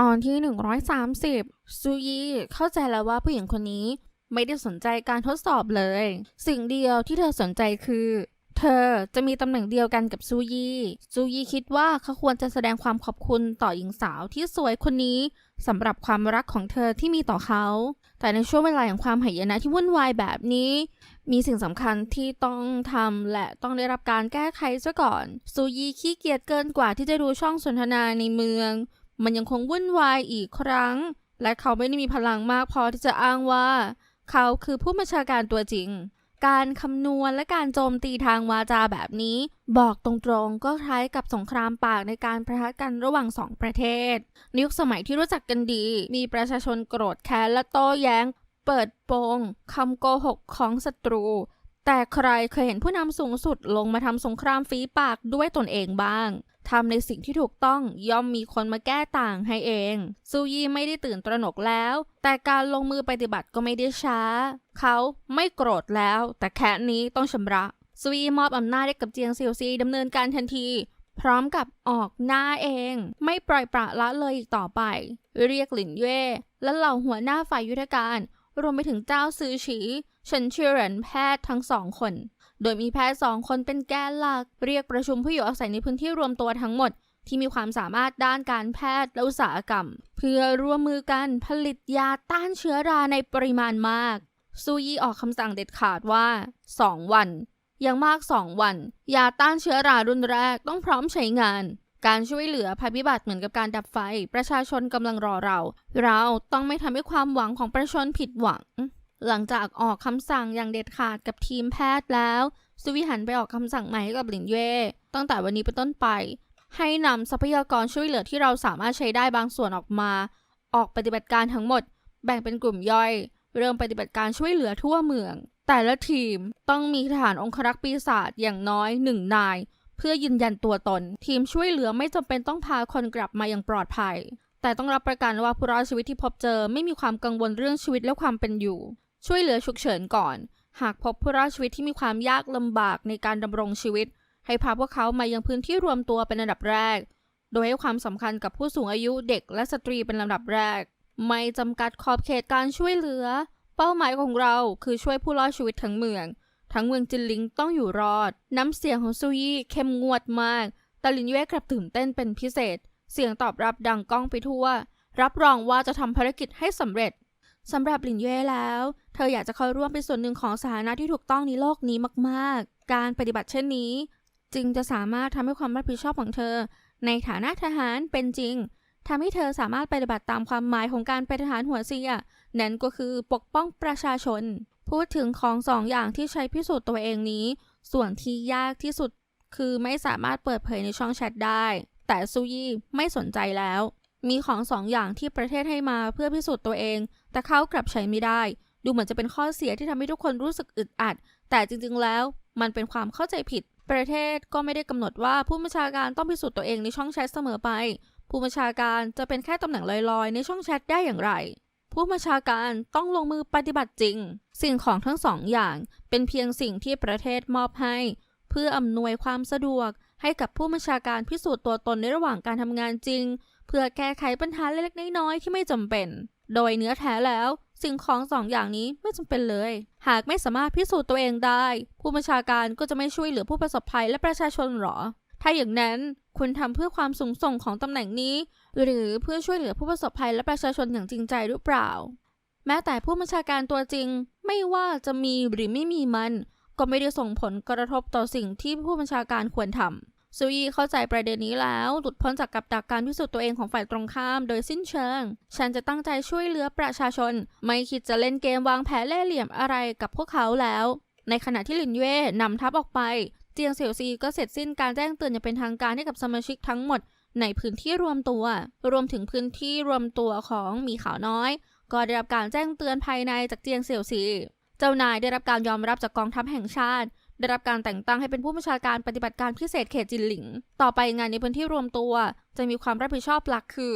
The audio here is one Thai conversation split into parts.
ตอนที่ 130 ซูยีเข้าใจแล้วว่าผู้หญิงคนนี้ไม่ได้สนใจการทดสอบเลย สิ่งเดียวที่เธอสนใจคือ เธอจะมีตำแหน่งเดียวกันกับซูยีซูยีคิดว่าเขาควรจะแสดงความขอบคุณต่อหญิงสาวที่สวยคนนี้สำหรับความรักของเธอที่มีต่อเขา แต่ในช่วงเวลาแห่งความหายนะที่วุ่นวายแบบนี้ มีสิ่งสำคัญที่ต้องทำและต้องได้รับการแก้ไขซะก่อน ซูยีขี้เกียจเกินกว่าที่จะดูช่องสนทนาในเมือง มันยังคงวุ่นวายอีกครั้ง และเขาไม่ได้มีพลังมากพอที่จะอ้างว่า เขาคือผู้บัญชาการตัวจริง การคำนวณและการโจมตีทางวาจาแบบนี้ บอกตรงๆก็คล้ายกับสงครามปากในการประทะกันระหว่างสองประเทศในยุคสมัยที่รู้จักกันดี มีประชาชนโกรธแค้นและโต้แย้ง เปิดโปงคำโกหกของศัตรูแต่ใครเคยเห็นผู้นำสูงสุดลงมาทำสงครามฝีปากด้วยตนเองบ้าง ทำในสิ่งที่ถูกต้องย่อมมีคนมาแก้ต่างให้เอง ซูยีไม่ได้ตื่นตระหนกแล้ว แต่การลงมือปฏิบัติก็ไม่ได้ช้า เขาไม่โกรธแล้ว แต่แค่นี้ต้องชำระ ซูยีมอบอำนาจให้กับเจียงเซียวซีดำเนินการทันที พร้อมกับออกหน้าเอง ไม่ปล่อยปละละเลยอีกต่อไป เรียกหลินเย่และเหล่าหัวหน้าฝ่ายยุทธการ รวมไปถึงเจ้าซือฉีเฉินเชียรนแพทย์ทั้งสองคน โดยมีแพทย์สองคนเป็นแกนหลัก เรียกประชุมผู้อยู่อาศัยในพื้นที่รวมตัวทั้งหมด ที่มีความสามารถด้านการแพทย์และอุตสาหกรรม เพื่อร่วมมือกันผลิตยาต้านเชื้อราในปริมาณมาก ซูยีออกคำสั่งเด็ดขาดว่า 2 วัน อย่างมาก 2 วัน ยาต้านเชื้อรารุ่นแรกต้องพร้อมใช้งานการช่วยเหลือภัยพิบัติเหมือนกับการดับไฟ ประชาชนกำลังรอเรา เราต้องไม่ทำให้ความหวังของประชาชนผิดหวัง หลังจากออกคำสั่งอย่างเด็ดขาดกับทีมแพทย์แล้ว สุวิหันไปออกคำสั่งใหม่ให้กับหลินเย่ตั้งแต่วันนี้เป็นต้นไป ให้นำทรัพยากรช่วยเหลือที่เราสามารถใช้ได้บางส่วนออกมา ออกปฏิบัติการทั้งหมด แบ่งเป็นกลุ่มย่อย เริ่มปฏิบัติการช่วยเหลือทั่วเมือง แต่ละทีมต้องมีทหารองครักษ์ปีศาจอย่างน้อยหนึ่งนาย เพื่อยืนยันตัวตน ทีมช่วยเหลือไม่จำเป็นต้องพาคนกลับมาอย่างปลอดภัย แต่ต้องรับประกันว่าผู้รอดชีวิตที่พบเจอไม่มีความกังวลเรื่องชีวิตและความเป็นอยู่ ช่วยเหลือฉุกเฉินก่อน หากพบผู้รอดชีวิตที่มีความยากลำบากในการดำรงชีวิต ให้พาพวกเขามายังพื้นที่รวมตัวเป็นอันดับแรก โดยให้ความสำคัญกับผู้สูงอายุเด็กและสตรีเป็นลำดับแรก ไม่จำกัดขอบเขตการช่วยเหลือ เป้าหมายของเราคือช่วยผู้รอดชีวิตทั้งเมือง ทั้งเมืองจินลิงต้องอยู่รอด น้ำเสียงของซูยี่เข้มงวดมากแต่ลินเย่กลับตื่นเต้นเป็นพิเศษ เสียงตอบรับดังก้องไปทั่ว รับรองว่าจะทำภารกิจให้สำเร็จ สำหรับหลินเย่แล้ว เธออยากจะเข้าร่วมเป็นส่วนหนึ่งของสถานะที่ถูกต้องในโลกนี้มากๆ การปฏิบัติเช่นนี้ จึงจะสามารถทำให้ความรับผิดชอบของเธอ ในฐานะทหารเป็นจริงทำให้เธอสามารถปฏิบัติตามความหมายของการเป็นทหารหัวเสียนั่นก็คือปกป้องประชาชน พูดถึงของสองอย่างที่ใช้พิสูจน์ตัวเองนี้ ส่วนที่ยากที่สุดคือไม่สามารถเปิดเผยในช่องแชทได้ แต่ซูยี่ไม่สนใจแล้ว มีของสองอย่างที่ประเทศให้มาเพื่อพิสูจน์ตัวเอง แต่เขากลับใช้ไม่ได้ ดูเหมือนจะเป็นข้อเสียที่ทำให้ทุกคนรู้สึกอึดอัด แต่จริงๆแล้วมันเป็นความเข้าใจผิด ประเทศก็ไม่ได้กำหนดว่าผู้บัญชาการต้องพิสูจน์ตัวเองในช่องแชทเสมอไป ผู้บัญชาการจะเป็นแค่ตำแหน่งลอยๆ ในช่องแชทได้อย่างไร ผู้บัญชาการต้องลงมือปฏิบัติจริง สิ่งของทั้งสองอย่าง เป็นเพียงสิ่งที่ประเทศมอบให้ เพื่ออำนวยความสะดวกให้กับผู้บัญชาการพิสูจน์ตัวตนในระหว่างการทำงานจริง เพื่อแก้ไขปัญหาเล็กๆน้อยๆที่ไม่จำเป็น โดยเนื้อแท้แล้วสิ่งของสองอย่างนี้ไม่จำเป็นเลย หากไม่สามารถพิสูจน์ตัวเองได้ ผู้บัญชาการก็จะไม่ช่วยเหลือผู้ประสบภัยและประชาชนหรอ ถ้าอย่างนั้นคุณทำเพื่อความสูงส่งของตำแหน่งนี้ หรือเพื่อช่วยเหลือผู้ประสบภัยและประชาชนอย่างจริงใจหรือเปล่า แม้แต่ผู้บัญชาการตัวจริง ไม่ว่าจะมีหรือไม่มีมัน ก็ไม่ได้ส่งผลกระทบต่อสิ่งที่ผู้บัญชาการควรทำ ซูยีเข้าใจประเด็นนี้แล้ว หลุดพ้นจากกับดักการพิสูจน์ตัวเองของฝ่ายตรงข้ามโดยสิ้นเชิง ฉันจะตั้งใจช่วยเหลือประชาชน ไม่คิดจะเล่นเกมวางแผนเล่เหลี่ยมอะไรกับพวกเขาแล้ว ในขณะที่หลินเย่นำทัพออกไป เจียงเสี่ยวซีก็เสร็จสิ้นการแจ้งเตือนอย่างเป็นทางการให้กับสมาชิกทั้งหมด ในพื้นที่รวมตัว รวมถึงพื้นที่รวมตัวของมีขาวน้อย ก็ได้รับการแจ้งเตือนภายในจากเจียงเสี่ยวซี เจ้านายได้รับการยอมรับจากกองทัพแห่งชาติ ได้รับการแต่งตั้งให้เป็นผู้บัญชาการปฏิบัติการพิเศษเขตจินหลิง ต่อไปงานในพื้นที่รวมตัว จะมีความรับผิดชอบหลักคือ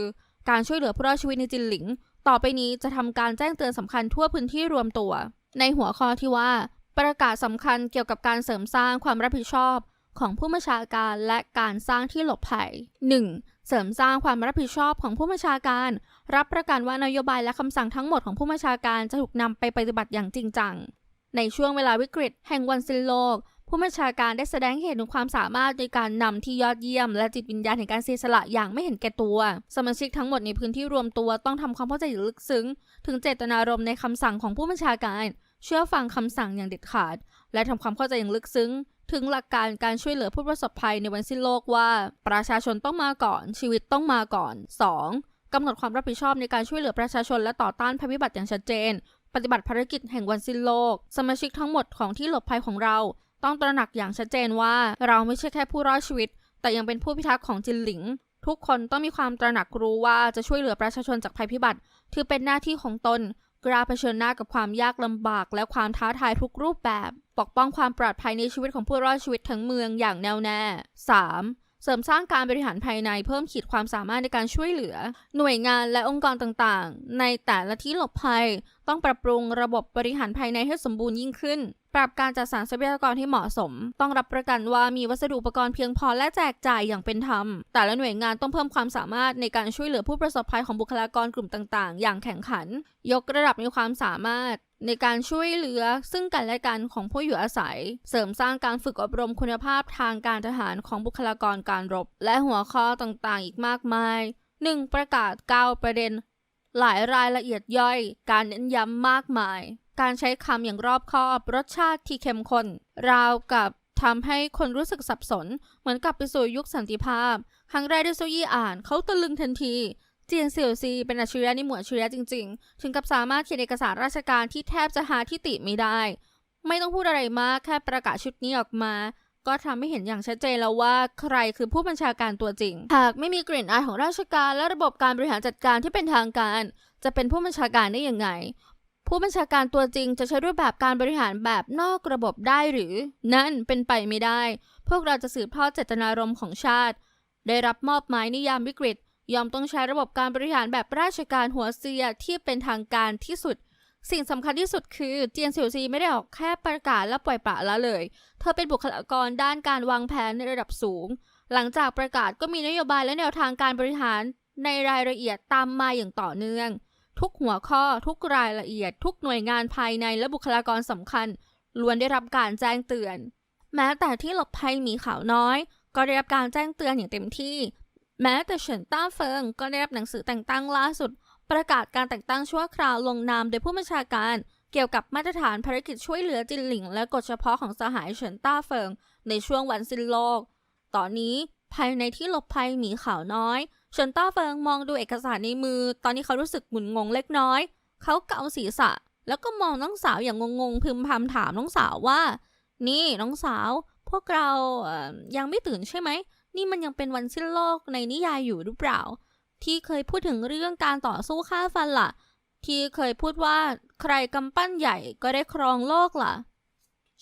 การช่วยเหลือผู้รอดชีวิตในจินหลิง ต่อไปนี้จะทำการแจ้งเตือนสำคัญทั่วพื้นที่รวมตัว ในหัวข้อที่ว่า ประกาศสำคัญเกี่ยวกับการเสริมสร้างความรับผิดชอบ ของผู้บัญชาการและการสร้างที่หลบภัย 1. เสริมสร้างความรับผิดชอบของผู้บัญชาการ รับประกันว่านโยบายและคำสั่งทั้งหมดของผู้บัญชาการจะถูกนำไปปฏิบัติอย่างจริงจัง ในช่วงเวลาวิกฤตแห่งวันสิ้นโลก ผู้บัญชาการได้แสดงเห็นถึงความสามารถในการนำที่ยอดเยี่ยม และจิตวิญญาณแห่งการเสียสละอย่างไม่เห็นแก่ตัว สมาชิกทั้งหมดในพื้นที่รวมตัวต้องทำความเข้าใจอย่างลึกซึ้ง ถึงเจตนารมณ์ในคำสั่งของผู้บัญชาการ เชื่อฟังคำสั่งอย่างเด็ดขาด และทำความเข้าใจอย่างลึกซึ้ง ถึงหลักการการช่วยเหลือผู้ประสบภัยในวันสิ้นโลกว่า ประชาชนต้องมาก่อน ชีวิตต้องมาก่อน 2. กำหนดความรับผิดชอบในการช่วยเหลือประชาชนและต่อต้านภัยพิบัติอย่างชัดเจน ปฏิบัติภารกิจแห่งวันสิ้นโลก สมาชิกทั้งหมดของที่หลบภัยของเรา ต้องตระหนักอย่างชัดเจนว่า เราไม่ใช่แค่ผู้รอดชีวิต แต่ยังเป็นผู้พิทักษ์ของจินหลิง ทุกคนต้องมีความตระหนักรู้ว่าจะช่วยเหลือประชาชนจากภัยพิบัติ ถือเป็นหน้าที่ของตนกล้าเผชิญหน้ากับความยากลำบาก และความท้าทายทุกรูปแบบ ปกป้องความปลอดภัยในชีวิตของผู้รอดชีวิตทั้งเมืองอย่างแน่วแน่ 3. เสริมสร้างการบริหารภายในเพิ่มขีดความสามารถในการช่วยเหลือ หน่วยงานและองค์กรต่างๆ ในแต่ละที่หลบภัยต้องปรับปรุงระบบบริหารภายในให้สมบูรณ์ยิ่งขึ้น ปรับการจัดสรรทรัพยากรที่เหมาะสม ต้องรับประกันว่ามีวัสดุอุปกรณ์เพียงพอและแจกจ่ายอย่างเป็นธรรม แต่ละหน่วยงานต้องเพิ่มความสามารถในการช่วยเหลือผู้ประสบภัยของบุคลากรกลุ่มต่างๆ อย่างแข่งขัน ยกระดับในความสามารถในการช่วยเหลือซึ่งกันและกันของผู้อยู่อาศัย เสริมสร้างการฝึกอบรมคุณภาพทางการทหารของบุคลากรการรบ และหัวข้อต่างๆ อีกมากมาย 1. ประกาศ 9 ประเด็น หลายรายละเอียดย่อย การเน้นย้ำมากมาย การใช้คำอย่างรอบคอบรสชาติที่เข้มข้นราวกับทำให้คนรู้สึกสับสน เหมือนกลับไปสู่ยุคสันติภาพ ครั้งแรกที่ซูยี่อ่านเขาตะลึงทันที เจียนเสี่ยวซีเป็นอัจฉริยะในหมวดอัจฉริยะจริง ๆ ถึงกับสามารถเขียนเอกสารราชการที่แทบจะหาที่ติไม่ได้ ไม่ต้องพูดอะไรมากแค่ประกาศชุดนี้ออกมา ก็ทำให้เห็นอย่างชัดเจนแล้วว่าใครคือผู้บัญชาการตัวจริง หากไม่มีกลิ่นอายของราชการและระบบการบริหารจัดการที่เป็นทางการ จะเป็นผู้บัญชาการได้ยังไง ผู้บัญชาการตัวจริงจะใช้รูปแบบการบริหารแบบนอกระบบได้หรือ นั่นเป็นไปไม่ได้ พวกเราจะสืบทอดเจตนารมณ์ของชาติ ได้รับมอบหมายในยามวิกฤต ยอมต้องใช้ระบบการบริหารแบบราชการหัวเสียที่เป็นทางการที่สุด สิ่งสำคัญที่สุดคือเจียนเสี่ยวซีไม่ได้ออกแค่ประกาศและปล่อยปละละเลย เธอเป็นบุคลากรด้านการวางแผนในระดับสูง หลังจากประกาศก็มีนโยบายและแนวทางการบริหารในรายละเอียดตามมาอย่างต่อเนื่อง ทุกหัวข้อทุกรายละเอียด ทุกหน่วยงานภายในและบุคลากรสำคัญล้วนได้รับการแจ้งเตือน แม้แต่ที่หลบภัยหมีขาวน้อย ก็ได้รับการแจ้งเตือนอย่างเต็มที่ แม้แต่เฉินต้าเฟิงก็ได้รับหนังสือแต่งตั้งล่าสุด ประกาศการแต่งตั้งชั่วคราวลงนามโดยผู้บัญชาการเกี่ยวกับมาตรฐานภารกิจช่วยเหลือจินหลิง และกฎเฉพาะของสหายเฉินต้าเฟิง ในช่วงวันสิ้นโลก ตอนนี้ภายในที่หลบภัยหมีขาวน้อยเฉินต้าเฟิงมองดูเอกสารในมือ ตอนนี้เขารู้สึกหงุนงงเล็กน้อย เขาเกาศีรษะ แล้วก็มองน้องสาวอย่างงงๆพึมพำถามน้องสาวว่า นี่น้องสาว พวกเราเอ่อยังไม่ตื่นใช่ไหม นี่มันยังเป็นวันสิ้นโลกในนิยายอยู่หรือเปล่า ที่เคยพูดถึงเรื่องการต่อสู้ฆ่าฟันล่ะ ที่เคยพูดว่าใครกำปั้นใหญ่ก็ได้ครองโลกล่ะ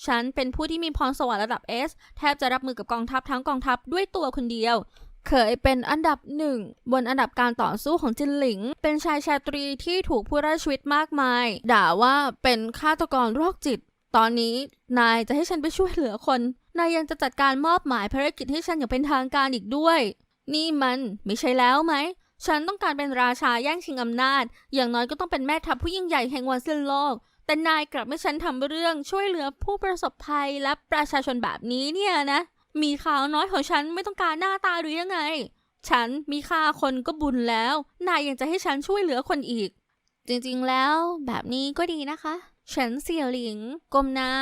ฉันเป็นผู้ที่มีพรสวรรค์ระดับ S แทบจะรับมือกับกองทัพทั้งกองทัพด้วยตัวคนเดียว เคยเป็นอันดับหนึ่งบนอันดับการต่อสู้ของจินหลิง เป็นชายชาตรีที่ถูกผู้รอดชีวิตมากมาย ด่าว่าเป็นฆาตกรโรคจิต ตอนนี้นายจะให้ฉันไปช่วยเหลือคน นายยังจะจัดการมอบหมายภารกิจให้ฉันอย่างเป็นทางการอีกด้วยนี่มันไม่ใช่แล้วไหม ฉันต้องการเป็นราชาแย่งชิงอำนาจ อย่างน้อยก็ต้องเป็นแม่ทัพผู้ยิ่งใหญ่แห่งวันสิ้นโลก แต่นายกลับไม่ฉันทำเรื่องช่วยเหลือผู้ประสบภัยและประชาชนแบบนี้เนี่ยนะ มีข่าวน้อยของฉันไม่ต้องการหน้าตาหรือยังไง ฉันมีค่าคนก็บุญแล้ว นายยังจะให้ฉันช่วยเหลือคนอีก จริงๆแล้วแบบนี้ก็ดีนะคะ ฉันเสี่ยวหลิงก้มหน้า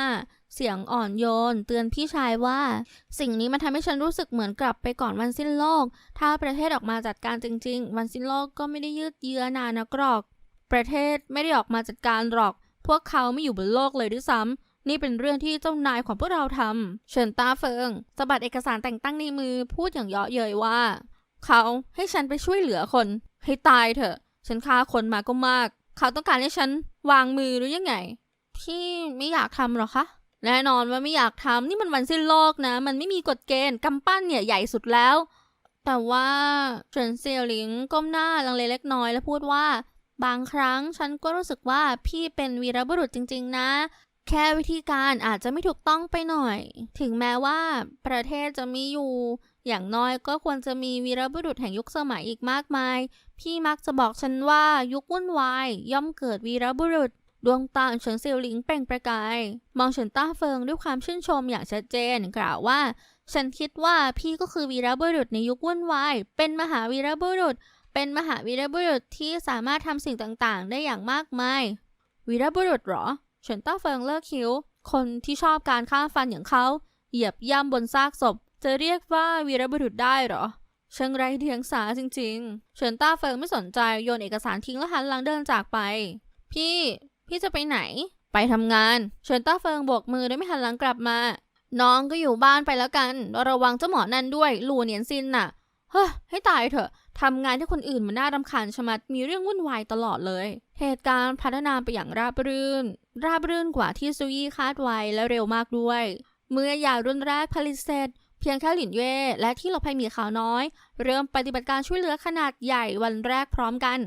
เสียงอ่อนโยน เตือนพี่ชายว่า สิ่งนี้มันทำให้ฉันรู้สึกเหมือนกลับไปก่อนวันสิ้นโลก ถ้าประเทศออกมาจัดการจริง ๆ วันสิ้นโลกก็ไม่ได้ยืดเยื้อนานนักหรอก ประเทศไม่ได้ออกมาจัดการหรอก พวกเขาไม่อยู่บนโลกเลยด้วยซ้ำนี่เป็นเรื่องที่เจ้านายของพวกเราทำ เฉินตาเฟิงสะบัดเอกสารแต่งตั้งในมือพูดอย่างเยาะเย้ยว่า เขาให้ฉันไปช่วยเหลือคน ให้ตายเถอะ ฉันฆ่าคนมาก็มาก เขาต้องการให้ฉันวางมือหรือยังไงที่ไม่อยากทำหรอคะ แน่นอนว่าไม่อยากทำนี่มันวันสิ้นโลกนะ มันไม่มีกฎเกณฑ์กำปั้นเนี่ยใหญ่สุดแล้ว แต่ว่าเฉินเซียวหลิงก้มหน้าลังเลเล็กน้อยแล้วพูดว่า บางครั้งฉันก็รู้สึกว่าพี่เป็นวีรบุรุษจริง ๆ นะ แค่วิธีการอาจจะไม่ถูกต้องไปหน่อย ถึงแม้ว่าประเทศจะมีอยู่ อย่างน้อยก็ควรจะมีวีรบุรุษแห่งยุคสมัยอีกมากมาย พี่มักจะบอกฉันว่ายุควุ่นวายย่อมเกิดวีรบุรุษ ดวงตาเฉินเซียวหลิงเปล่งประกาย มองเฉินต้าเฟิงด้วยความชื่นชมอย่างชัดเจน กล่าวว่า ฉันคิดว่าพี่ก็คือวีรบุรุษในยุควุ่นวาย เป็นมหาวีรบุรุษ เป็นมหาวีรบุรุษที่สามารถทำสิ่งต่างๆ ได้อย่างมากมาย วีรบุรุษเหรอ เฉินต้าเฟิงเลิกคิ้ว คนที่ชอบการฆ่าฟันอย่างเขา เหยียบย่ำบนซากศพ จะเรียกว่าวีรบุรุษได้เหรอช่างไรเดียงสาจริง ๆ เฉินต้าเฟิงไม่สนใจโยนเอกสารทิ้งแล้วหันหลังเดินจากไป พี่ พี่จะไปไหน ไปทำงานเฉินต้าเฟิงโบกมือโดยไม่หันหลังกลับมา น้องก็อยู่บ้านไปแล้วกัน ระวังเจ้าหมอนั่นด้วยหลู่เหนียนซินน่ะ เฮ้ให้ตายเถอะทำงานที่คนอื่นมันน่ารำคาญชะมัดมีเรื่องวุ่นวายตลอดเลย เหตุการณ์พัฒนาไปอย่างราบรื่น ราบรื่นกว่าที่ซุยี่คาดไว้และเร็วมากด้วย เมื่อยารุ่นแรกผลิตเสร็จเพียงแค่หลินเย่และที่หลบภัยหมีขาวน้อย เริ่มปฏิบัติการช่วยเหลือขนาดใหญ่วันแรกพร้อมกัน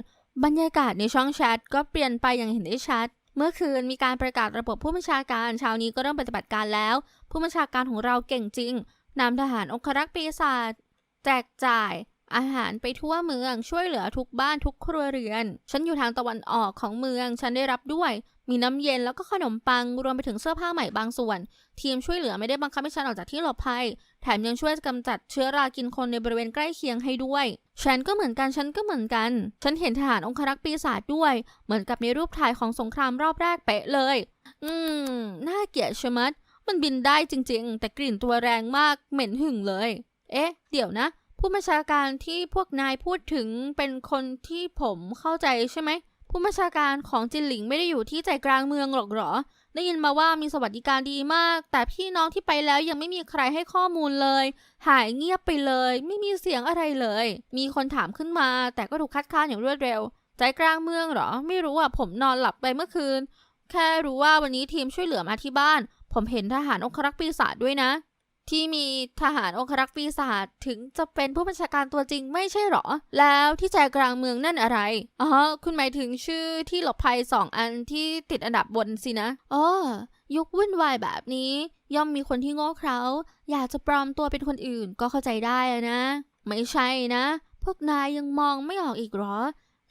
บรรยากาศในช่องแชทก็เปลี่ยนไปอย่างเห็นได้ชัด เมื่อคืนมีการประกาศระบบผู้บัญชาการเช้านี้ก็เริ่มปฏิบัติการแล้ว ผู้บัญชาการของเราเก่งจริงนำทหารองครักษ์ปีศาจแจกจ่าย อาหารไปทั่วเมืองช่วยเหลือทุกบ้านทุกครัวเรือน ฉันอยู่ทางตะวันออกของเมือง ฉันได้รับด้วย มีน้ำเย็นแล้วก็ขนมปังรวมไปถึงเสื้อผ้าใหม่บางส่วน ทีมช่วยเหลือไม่ได้บังคับให้ฉันออกจากที่หลบภัย แถมยังช่วยกำจัดเชื้อรากินคนในบริเวณใกล้เคียงให้ด้วย ฉันก็เหมือนกันฉันก็เหมือนกัน ฉันเห็นทหารองครักษ์ปีศาจด้วย เหมือนกับในรูปถ่ายของสงครามรอบแรกเป๊ะเลย อืมน่าเกลียดชะมัด มันบินได้จริง ๆ แต่กลิ่นตัวแรงมากเหม็นหึ่งเลย เอ๊ะ เดี๋ยวนะ ผู้บัญชาการที่พวกนายพูดถึงเป็นคนที่ผมเข้าใจใช่ไหม ผู้บัญชาการของจินหลิงไม่ได้อยู่ที่ใจกลางเมืองหรอกเหรอ ได้ยินมาว่ามีสวัสดิการดีมาก แต่พี่น้องที่ไปแล้วยังไม่มีใครให้ข้อมูลเลย หายเงียบไปเลย ไม่มีเสียงอะไรเลย มีคนถามขึ้นมา แต่ก็ถูกคัดค้านอย่างรวดเร็ว ใจกลางเมืองเหรอ ไม่รู้อะผมนอนหลับไปเมื่อคืน แค่รู้ว่าวันนี้ทีมช่วยเหลือมาที่บ้าน ผมเห็นทหารองครักษ์ปีศาจด้วยนะ ที่มีทหารองครักษ์ปีศาจถึงจะเป็นผู้บัญชาการตัวจริงไม่ใช่หรอ แล้วที่ใจกลางเมืองนั่นอะไร อ๋อ คุณหมายถึงชื่อที่หลบภัยสองอันที่ติดอันดับบนสินะ อ๋อ ยุควุ่นวายแบบนี้ ย่อมมีคนที่โง่เขลาอยากจะปลอมตัวเป็นคนอื่นก็เข้าใจได้นะ ไม่ใช่นะ พวกนายยังมองไม่ออกอีกหรอ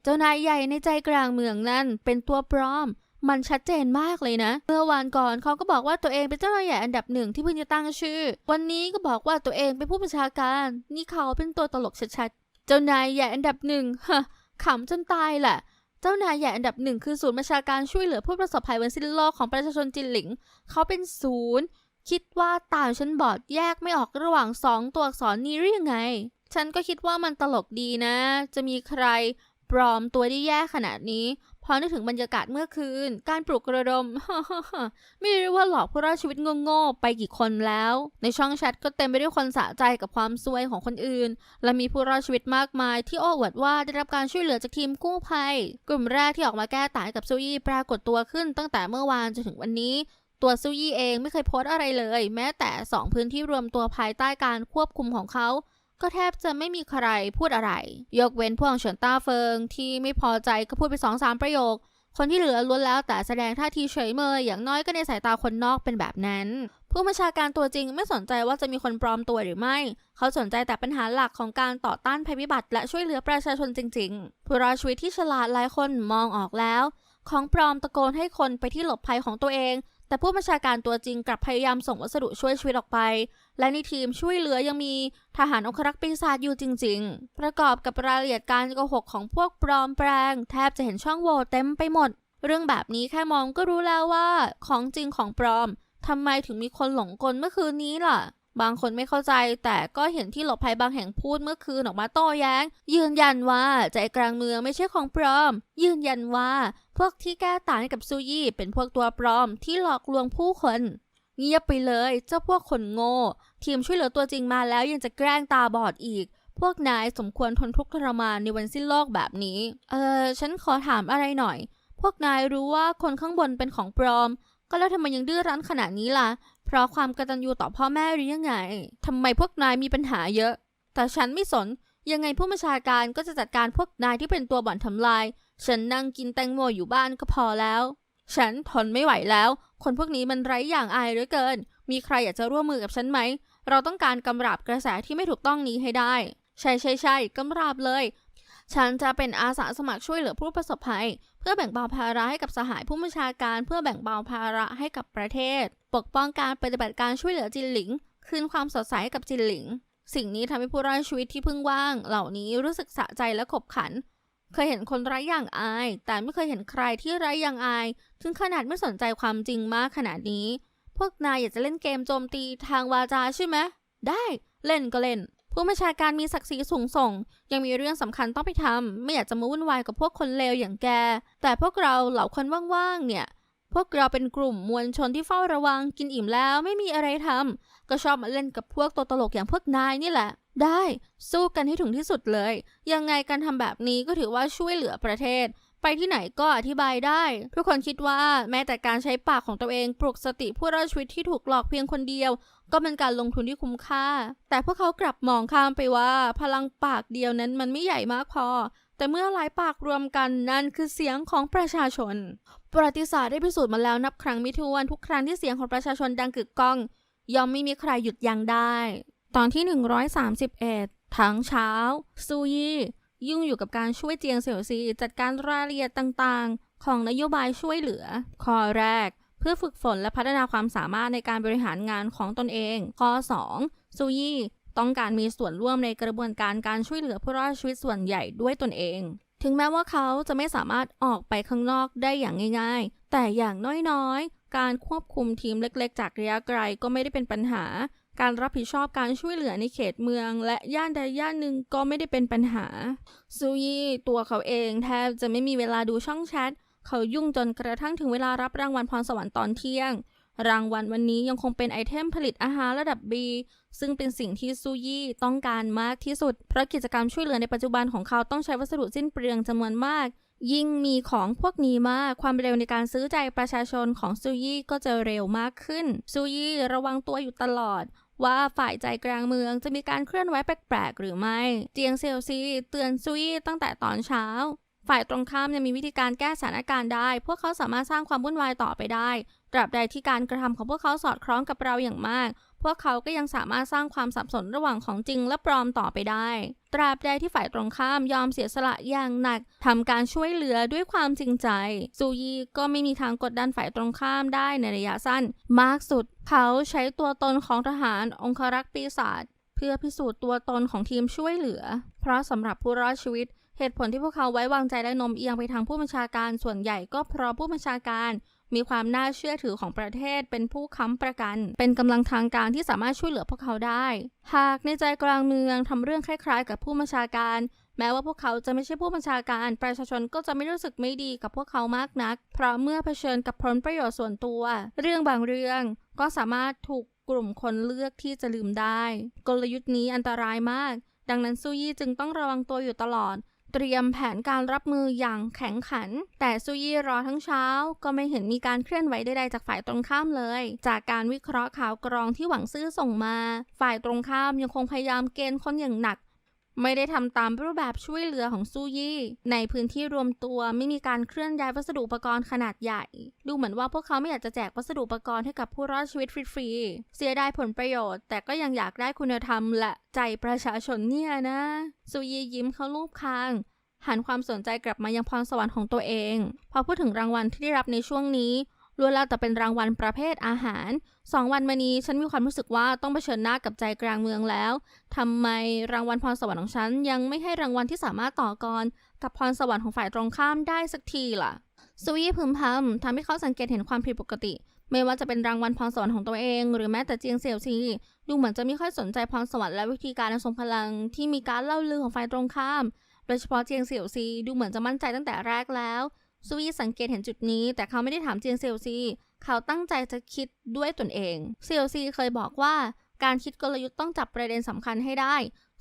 เจ้านายใหญ่ในใจกลางเมืองนั่นเป็นตัวปลอม มันชัดเจนมากเลยนะ เมื่อวานก่อนเขาก็บอกว่าตัวเองเป็นเจ้านายใหญ่อันดับหนึ่งที่เพิ่งจะตั้งชื่อ วันนี้ก็บอกว่าตัวเองเป็นผู้บัญชาการ นี่เขาเป็นตัวตลกชัดๆ เจ้านายใหญ่อันดับหนึ่งฮะขำจนตายแหละเจ้านายใหญ่อันดับหนึ่งคือศูนย์บัญชาการช่วยเหลือผู้ประสบภัยบนสิ้นโลกของประชาชนจินหลิง เขาเป็นศูนย์ คิดว่าตาฉันบอดแยกไม่ออกระหว่างสองตัวอักษรนี้หรือยังไง ฉันก็คิดว่ามันตลกดีนะ จะมีใครปลอมตัวได้แย่ขนาดนี้ อนึกถึงบรรยากาศเมื่อคืน การปลุกระดม ไม่รู้ว่าหลอกผู้รอดชีวิตโง่ๆไปกี่คนแล้ว ในช่องแชทก็เต็มไปด้วยคนสะใจกับความซวยของคนอื่น และมีผู้รอดชีวิตมากมาย ที่โอ้อวดว่าได้รับการช่วยเหลือจากทีมกู้ภัย กลุ่มแรกที่ออกมาแก้ต่างกับซูยี่ปรากฏตัวขึ้นตั้งแต่เมื่อวานจนถึงวันนี้ตัวซูยี่เองไม่เคยโพสต์อะไรเลย แม้แต่สองพื้นที่รวมตัวภายใต้การควบคุมของเขา ก็แทบจะไม่มีใครพูดอะไร ยกเว้นพวกเฉินต้าเฟิงที่ไม่พอใจก็พูดไปสองสามประโยค คนที่เหลือล้วนแล้วแต่แสดงท่าทีเฉยเมยอย่างน้อยก็ในสายตาคนนอกเป็นแบบนั้น ผู้บัญชาการตัวจริงไม่สนใจว่าจะมีคนปลอมตัวหรือไม่ เขาสนใจแต่ปัญหาหลักของการต่อต้านภัยพิบัติ และช่วยเหลือประชาชนจริง ๆ ผู้รอดชีวิตที่ฉลาดหลายคนมองออกแล้ว ของปลอมตะโกนให้คนไปที่หลบภัยของตัวเอง แต่ผู้บัญชาการตัวจริงกลับพยายามส่งวัสดุช่วยชีวิตออกไป และในทีมช่วยเหลือยังมีทหารองครักษ์ปีศาจอยู่จริง ๆ ประกอบกับรายละเอียดการโกหกของพวกปลอมแปลง แทบจะเห็นช่องโหว่เต็มไปหมด เรื่องแบบนี้แค่มองก็รู้แล้วว่า ของจริงของปลอมทำไมถึงมีคนหลงกลเมื่อคืนนี้ล่ะ บางคนไม่เข้าใจ แต่ก็เห็นที่หลบภัยบางแห่งพูดเมื่อคืนออกมาโต้แย้ง ยืนยันว่าใจกลางเมืองไม่ใช่ของปลอม ยืนยันว่าพวกที่แก้ต่างให้กับซูยี่เป็นพวกตัวปลอมที่หลอกลวงผู้คนเงียบไปเลยเจ้าพวกคนโง่ ทีมช่วยเหลือตัวจริงมาแล้วยังจะแกล้งตาบอดอีก พวกนายสมควรทนทุกข์ทรมานในวันสิ้นโลกแบบนี้ เออฉันขอถามอะไรหน่อย พวกนายรู้ว่าคนข้างบนเป็นของปลอม ก็แล้วทำไมยังดื้อรั้นขนาดนี้ล่ะ เพราะความกตัญญูต่อพ่อแม่หรือยังไงทำไมพวกนายมีปัญหาเยอะ แต่ฉันไม่สน ยังไงผู้บัญชาการก็จะจัดการพวกนายที่เป็นตัวบ่อนทำลาย ฉันนั่งกินแตงโมอยู่บ้านก็พอแล้ว ฉันทนไม่ไหวแล้ว คนพวกนี้มันไร้อย่างอายเหลือเกิน มีใครอยากจะร่วมมือกับฉันไหม เราต้องการกำราบกระแสที่ไม่ถูกต้องนี้ให้ได้ ใช่ใช่ใช่กำราบเลย ฉันจะเป็นอาสาสมัครช่วยเหลือผู้ประสบภัย เพื่อแบ่งเบาภาระให้กับสหายผู้บัญชาการ เพื่อแบ่งเบาภาระให้กับประเทศ ปกป้องการปฏิบัติการช่วยเหลือจินหลิง คืนความสดใสให้กับจินหลิง สิ่งนี้ทำให้ผู้รอดชีวิตที่เพิ่งว่าง เหล่านี้รู้สึกสะใจและขบขัน เคยเห็นคนไร้อย่างอาย แต่ไม่เคยเห็นใครที่ไร้อย่างอาย ถึงขนาดไม่สนใจความจริงมากขนาดนี้ พวกนายอยากจะเล่นเกมโจมตีทางวาจาใช่ไหมได้เล่นก็เล่น ผู้บัญชาการมีศักดิ์ศรีสูงส่ง ยังมีเรื่องสำคัญต้องไปทำไม่อยากจะมาวุ่นวายกับพวกคนเลวอย่างแก แต่พวกเราเหล่าคนว่างๆเนี่ย พวกเราเป็นกลุ่มมวลชนที่เฝ้าระวังกินอิ่มแล้วไม่มีอะไรทำก็ชอบมาเล่นกับพวกตัวตลกอย่างพวกนายนี่แหละ ได้สู้กันให้ถึงที่สุดเลย ยังไงการทำแบบนี้ก็ถือว่าช่วยเหลือประเทศ ไปที่ไหนก็อธิบายได้ ทุกคนคิดว่าแม้แต่การใช้ปากของตัวเองปลุกสติผู้รอดชีวิตที่ถูกหลอกเพียงคนเดียว ก็เป็นการลงทุนที่คุ้มค่า แต่พวกเขากลับมองข้ามไปว่า พลังปากเดียวนั้นมันไม่ใหญ่มากพอแต่เมื่อหลายปากรวมกันนั่นคือเสียงของประชาชน ประวัติศาสตร์ได้พิสูจน์มาแล้วนับครั้งไม่ถ้วนทุกครั้งที่เสียงของประชาชนดังกึกก้อง ย่อมไม่มีใครหยุดยั้งได้ ตอนที่ 131 ทั้งเช้า ซูยี่ยุ่งอยู่กับการช่วยเจียงเสี่ยวซีจัดการรายละเอียดต่างๆ ของนโยบายช่วยเหลือ ข้อแรก เพื่อฝึกฝนและพัฒนาความสามารถในการบริหารงานของตนเอง ข้อ 2. ซูยี่ต้องการมีส่วนร่วมในกระบวนการการช่วยเหลือผู้รอดชีวิตส่วนใหญ่ด้วยตนเอง ถึงแม้ว่าเขาจะไม่สามารถออกไปข้างนอกได้อย่างง่ายๆ แต่อย่างน้อยๆ การควบคุมทีมเล็กๆ จากระยะไกลก็ไม่ได้เป็นปัญหา การรับผิดชอบการช่วยเหลือในเขตเมือง และย่านใดย่านหนึ่งก็ไม่ได้เป็นปัญหา ซูยี่ตัวเขาเองแทบจะไม่มีเวลาดูช่องแชท เขายุ่งจนกระทั่งถึงเวลารับรางวัลพรสวรรค์ตอนเที่ยง รางวัลวันนี้ยังคงเป็นไอเทมผลิตอาหารระดับ B ซึ่งเป็นสิ่งที่ซูยี่ต้องการมากที่สุด เพราะกิจกรรมช่วยเหลือในปัจจุบันของเขาต้องใช้วัสดุสิ้นเปลืองจำนวนมาก ยิ่งมีของพวกนี้มากความเร็วในการซื้อใจประชาชนของซูยี่ก็จะเร็วมากขึ้น ซูยี่ระวังตัวอยู่ตลอดว่าฝ่ายใจกลางเมืองจะมีการเคลื่อนไหวแปลกๆ หรือไม่ เจียงเซลซีเตือนซูยี่ตั้งแต่ตอนเช้า ฝ่ายตรงข้ามยังมีวิธีการแก้สถานการณ์ได้ พวกเขาสามารถสร้างความวุ่นวายต่อไปได้ ตราบใดที่การกระทำของพวกเขาสอดคล้องกับเราอย่างมาก พวกเขาก็ยังสามารถสร้างความสับสนระหว่างของจริงและปลอมต่อไปได้ ตราบใดที่ฝ่ายตรงข้ามยอมเสียสละอย่างหนักทำการช่วยเหลือด้วยความจริงใจ ซูยีก็ไม่มีทางกดดันฝ่ายตรงข้ามได้ในระยะสั้น มากสุด เขาใช้ตัวตนของทหารองครักษ์ปีศาจเพื่อพิสูจน์ตัวตนของทีมช่วยเหลือ เพราะสำหรับผู้รอดชีวิตเหตุผลที่พวกเขาไว้วางใจและนมเอียงไปทางผู้บัญชาการส่วนใหญ่ก็เพราะผู้บัญชาการ มีความน่าเชื่อถือของประเทศเป็นผู้ค้ำประกัน เป็นกำลังทางการที่สามารถช่วยเหลือพวกเขาได้ หากในใจกลางเมืองทำเรื่องคล้ายๆ กับผู้บัญชาการ แม้ว่าพวกเขาจะไม่ใช่ผู้บัญชาการ ประชาชนก็จะไม่รู้สึกไม่ดีกับพวกเขามากนัก เพราะเมื่อเผชิญกับผลประโยชน์ส่วนตัว เรื่องบางเรื่องก็สามารถถูกกลุ่มคนเลือกที่จะลืมได้ กลยุทธ์นี้อันตรายมาก ดังนั้นซูยี่จึงต้องระวังตัวอยู่ตลอด เตรียมแผนการรับมืออย่างแข็งขัน แต่ซูยี่รอทั้งเช้า ก็ไม่เห็นมีการเคลื่อนไหวใดๆจากฝ่ายตรงข้ามเลย จากการวิเคราะห์ข่าวกรองที่หวังซื่อส่งมา ฝ่ายตรงข้ามยังคงพยายามเกณฑ์คนอย่างหนัก ไม่ได้ทำตามรูปแบบช่วยเหลือของซูยี่ ในพื้นที่รวมตัวไม่มีการเคลื่อนย้ายวัสดุอุปกรณ์ขนาดใหญ่ ดูเหมือนว่าพวกเขาไม่อยากจะแจกวัสดุอุปกรณ์ให้กับผู้รอดชีวิตฟรีๆเสียดายผลประโยชน์ แต่ก็ยังอยากได้คุณธรรมและใจประชาชนเนี่ยนะซูยี่ยิ้มเข้ารูปคางหันความสนใจกลับมายังพรสวรรค์ของตัวเอง พอพูดถึงรางวัลที่ได้รับในช่วงนี้ ล้วนแล้วแต่เป็นรางวัลประเภทอาหารสองวันมานี้ฉันมีความรู้สึกว่าต้องเผชิญหน้ากับใจกลางเมืองแล้วทำไมรางวัลพรสวรรค์ของฉันยังไม่ให้รางวัลที่สามารถต่อกรกับพรสวรรค์ของฝ่ายตรงข้ามได้สักทีล่ะสวีพึมพำทำให้เขาสังเกตเห็นความผิดปกติ ไม่ว่าจะเป็นรางวัลพรสวรรค์ของตัวเอง หรือแม้แต่เจียงเสี่ยวซีดูเหมือนจะไม่ค่อยสนใจพรสวรรค์และวิธีการทรงพลังที่มีการเล่าลือของฝ่ายตรงข้าม โดยเฉพาะเจียงเสี่ยวซีดูเหมือนจะมั่นใจตั้งแต่แรกแล้ว ซูวีสังเกตเห็นจุดนี้ แต่เขาไม่ได้ถามเจียงเซียวซี เขาตั้งใจจะคิดด้วยตนเอง เซียวซีเคยบอกว่าการคิดกลยุทธ์ต้องจับประเด็นสำคัญให้ได้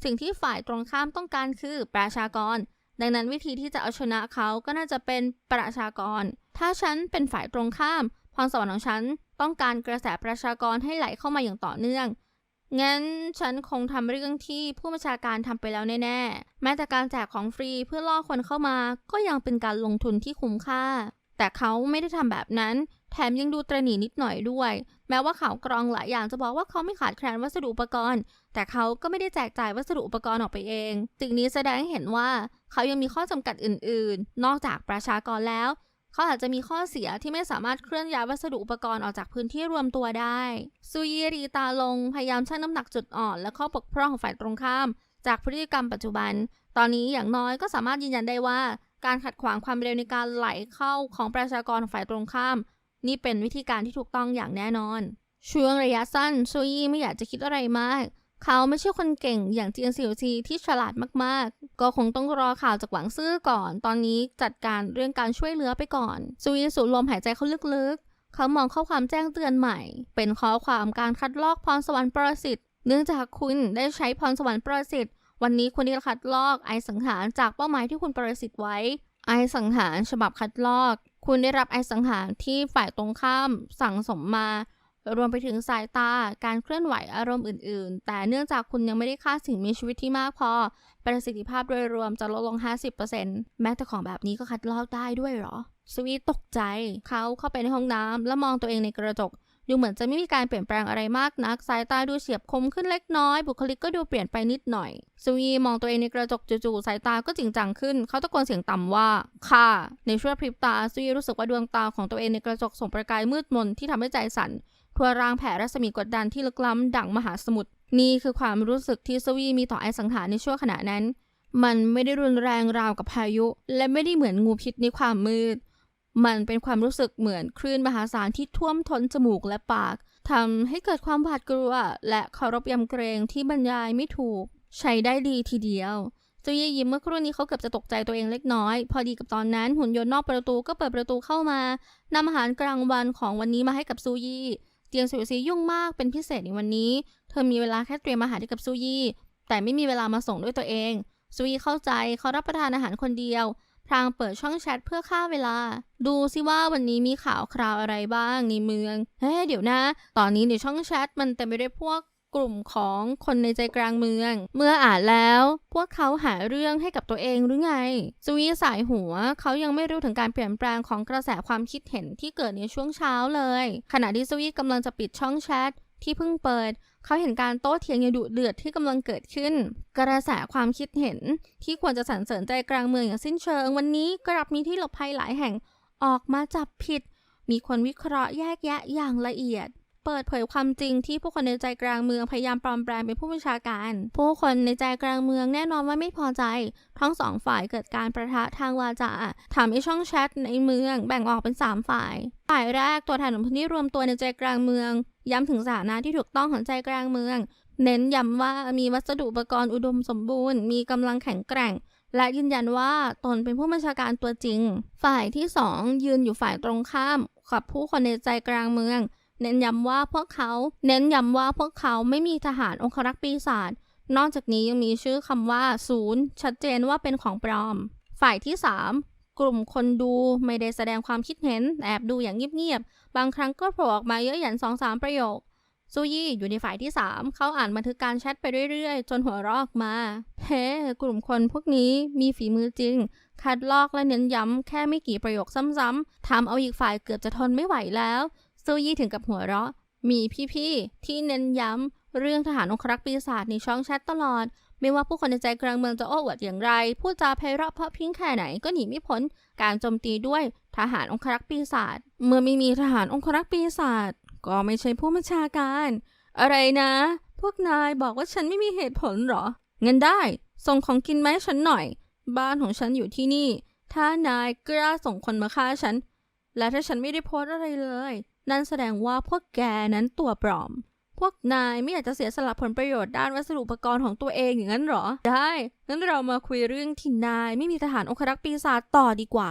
สิ่งที่ฝ่ายตรงข้ามต้องการคือประชากร ดังนั้นวิธีที่จะเอาชนะเขาก็น่าจะเป็นประชากร ถ้าฉันเป็นฝ่ายตรงข้ามพรสวรรค์ของฉันต้องการกระแสประชากรให้ไหลเข้ามาอย่างต่อเนื่อง งั้นฉันคงทำเรื่องที่ผู้บัญชาการทำไปแล้วแน่ๆ แม้แต่การแจกของฟรีเพื่อล่อคนเข้ามา ก็ยังเป็นการลงทุนที่คุ้มค่า แต่เขาไม่ได้ทำแบบนั้น แถมยังดูตระหนี่นิดหน่อยด้วย แม้ว่าข่าวกรองหลายอย่างจะบอกว่าเขาไม่ขาดแคลนวัสดุอุปกรณ์ แต่เขาก็ไม่ได้แจกจ่ายวัสดุอุปกรณ์ออกไปเองสิ่งนี้แสดงให้เห็นว่า เขายังมีข้อจำกัดอื่น ๆ นอกจากประชากรแล้ว เขาอาจจะมีข้อเสียที่ไม่สามารถเคลื่อนย้ายวัสดุอุปกรณ์ออกจากพื้นที่รวมตัวได้ซูยีรีตาลงพยายามชั่งน้ำหนักจุดอ่อน และข้อบกพร่องของฝ่ายตรงข้าม จากพฤติกรรมปัจจุบัน ตอนนี้อย่างน้อยก็สามารถยืนยันได้ว่า การขัดขวางความเร็วในการไหลเข้าของประชากรของฝ่ายตรงข้าม นี่เป็นวิธีการที่ถูกต้องอย่างแน่นอนช่วงระยะสั้นซูยี่ไม่อยากจะคิดอะไรมาก เขาไม่ใช่คนเก่งอย่างเจียนซิวซีที่ฉลาดมากๆ ก็คงต้องรอข่าวจากหวังซื่อก่อน ตอนนี้จัดการเรื่องการช่วยเหลือไปก่อนซูยี่สูดลมหายใจเขาลึกๆ เขามองข้อความแจ้งเตือนใหม่ เป็นข้อความการคัดลอกพรสวรรค์ประสิทธิ์เนื่องจากคุณได้ใช้พรสวรรค์ประสิทธิ์วันนี้คุณได้คัดลอกไอสังหารจากเป้าหมายที่คุณประสิทธิ์ไว้ ไอสังหารฉบับคัดลอก คุณได้รับไอสังหารที่ฝ่ายตรงข้ามสั่งสมมา รวมไปถึงสายตา การเคลื่อนไหวอารมณ์อื่น ๆ แต่เนื่องจากคุณยังไม่ได้ฆ่าสิ่งมีชีวิตที่มากพอ ประสิทธิภาพโดยรวมจะลดลง 50%แม้แต่ของแบบนี้ก็คัดลอกได้ด้วยหรอ สวีตกใจ เขาเข้าไปในห้องน้ำและมองตัวเองในกระจก ดูเหมือนจะไม่มีการเปลี่ยนแปลงอะไรมากนัก สายตาดูเฉียบคมขึ้นเล็กน้อย บุคลิกก็ดูเปลี่ยนไปนิดหน่อย สวีมองตัวเองในกระจกจู่ๆสายตาก็จริงจังขึ้น เขาตะโกนเสียงต่ำว่า ค่ะ ในช่วงพริบตาสวีรู้สึกว่าดวงตาของตัวเองในกระจกส่งประกายมืดมนที่ทำให้ใจสั่น ทั่วร่างแผ่รัศมีกดดันที่ลึกล้ำดั่งมหาสมุทรนี่คือความรู้สึกที่สวีมีต่อไอสังหารในช่วงขณะนั้น มันไม่ได้รุนแรงราวกับพายุ และไม่ได้เหมือนงูพิษในความมืด มันเป็นความรู้สึกเหมือนคลื่นมหาศาลที่ท่วมท้นจมูกและปากทำให้เกิดความหวาดกลัว และเคารพยำเกรงที่บรรยายไม่ถูก ใช้ได้ดีทีเดียวเจ้าเย่ยิ้มเมื่อครู่นี้เขาเกือบจะตกใจตัวเองเล็กน้อย พอดีกับตอนนั้นหุ่นยนต์นอกประตูก็เปิดประตูเข้ามานำอาหารกลางวันของวันนี้มาให้กับซูยี่ เตียงสิวซียุ่งมากเป็นพิเศษในวันนี้ เธอมีเวลาแค่เตรียมอาหารให้กับซูยี่ แต่ไม่มีเวลามาส่งด้วยตัวเองซูยี่เข้าใจเขารับประทานอาหารคนเดียว พรางเปิดช่องแชทเพื่อฆ่าเวลา ดูซิว่าวันนี้มีข่าวคราวอะไรบ้างในเมือง เฮ้ เดี๋ยวนะ ตอนนี้ในช่องแชทมันเต็มไปด้วยพวก กลุ่มของคนในใจกลางเมือง เมื่ออ่านแล้ว พวกเขาหาเรื่องให้กับตัวเองหรือไงซูวีสายหัวเขายังไม่รู้ถึงการเปลี่ยนแปลงของกระแสความคิดเห็นที่เกิดในช่วงเช้าเลย ขณะที่ซูวีกำลังจะปิดช่องแชทที่เพิ่งเปิด เขาเห็นการโต้เถียงอย่างดุเดือดที่กำลังเกิดขึ้น กระแสความคิดเห็น ที่ควรจะสรรเสริญใจกลางเมืองอย่างสิ้นเชิง วันนี้กลับมีที่หลบภัยหลายแห่งออกมาจับผิด มีคนวิเคราะห์แยกแยะอย่างละเอียด เปิดเผยความจริงที่ผู้คนในใจกลางเมืองพยายามปลอมแปลงเป็นผู้บัญชาการ ผู้คนในใจกลางเมืองแน่นอนว่าไม่พอใจ ทั้งสองฝ่ายเกิดการประทะทางวาจาทำให้ช่องแชทในเมืองแบ่งออกเป็น 3 ฝ่าย ฝ่ายแรกตัวแทนของพื้นที่รวมตัวในใจกลางเมือง ย้ำถึงสถานะที่ถูกต้องของใจกลางเมือง เน้นย้ำว่ามีวัสดุอุปกรณ์อุดมสมบูรณ์ มีกำลังแข็งแกร่งและยืนยันว่าตนเป็นผู้บัญชาการตัวจริง ฝ่ายที่ 2 ยืนอยู่ฝ่ายตรงข้าม กับผู้คนในใจกลางเมือง เน้นย้ำว่าพวกเขา เน้นย้ำว่าพวกเขาไม่มีทหารองครักษ์ปีศาจ นอกจากนี้ยังมีชื่อคำว่าศูนย์ชัดเจนว่าเป็นของปลอม ฝ่ายที่ 3 กลุ่มคนดูไม่ได้แสดงความคิดเห็น แอบดูอย่างเงียบๆ บางครั้งก็โผล่ออกมาเยอะหยันสองสามประโยคซูยี่อยู่ในฝ่ายที่ 3 เขาอ่านบันทึกการแชทไปเรื่อยๆ จนหัวรออกมา เฮ้กลุ่มคนพวกนี้มีฝีมือจริง คัดลอกและเน้นย้ำแค่ไม่กี่ประโยคซ้ำๆทำเอาอีกฝ่ายเกือบจะทนไม่ไหวแล้ว ซูยี่ถึงกับหัวเราะ มีพี่ๆ ที่เน้นย้ำ เรื่องทหารองครักษ์ปีศาจในช่องแชทตลอด ไม่ว่าผู้คนในใจกลางเมืองจะโอ้อวดอย่างไรพูดจาไพเราะเพราะพิ้งแค่ไหนก็หนีไม่พ้น การโจมตีด้วยทหารองครักษ์ปีศาจ เมื่อไม่มีทหารองครักษ์ปีศาจก็ไม่ใช่ผู้บัญชาการ อะไรนะ พวกนายบอกว่าฉันไม่มีเหตุผลเหรอ เงินได้ ส่งของกินมาให้ฉันหน่อย บ้านของฉันอยู่ที่นี่ ถ้านายกล้าส่งคนมาฆ่าฉัน และถ้าฉันไม่ได้โพสอะไรเลย นั่นแสดงว่าพวกแกนั้นตัวปลอม พวกนายไม่อยากจะเสียสละผลประโยชน์ด้านวัสดุอุปกรณ์ของตัวเองอย่างนั้นหรอ ได้ งั้นเรามาคุยเรื่องที่นายไม่มีทหารองครักษ์ปีศาจต่อดีกว่า